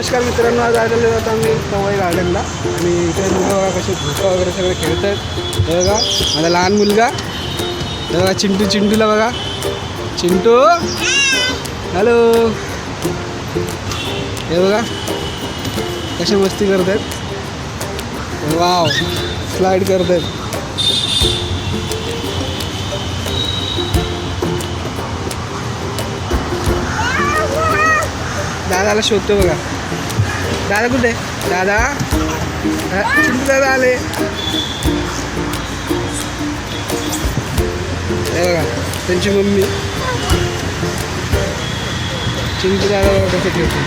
नमस्कार मित्रांनो आज आलेलो आहोत आम्ही सवाई गार्डनला. आणि इथे मुलं बघा कसे झोका वगैरे सगळे खेळत आहेत हे बघा माझा लहान मुलगा. हे बघा चिंटू चिंटूला बघा. चिंटू! हॅलो! हे बघा कसे मस्ती करत आहेत वाव स्लाईड करत आहेत दादाला शोधतो बघा. दादा कुठे? दादा? दादा आले बघा त्यांची मम्मी. चिंटू दादा बघा कसं खेळतो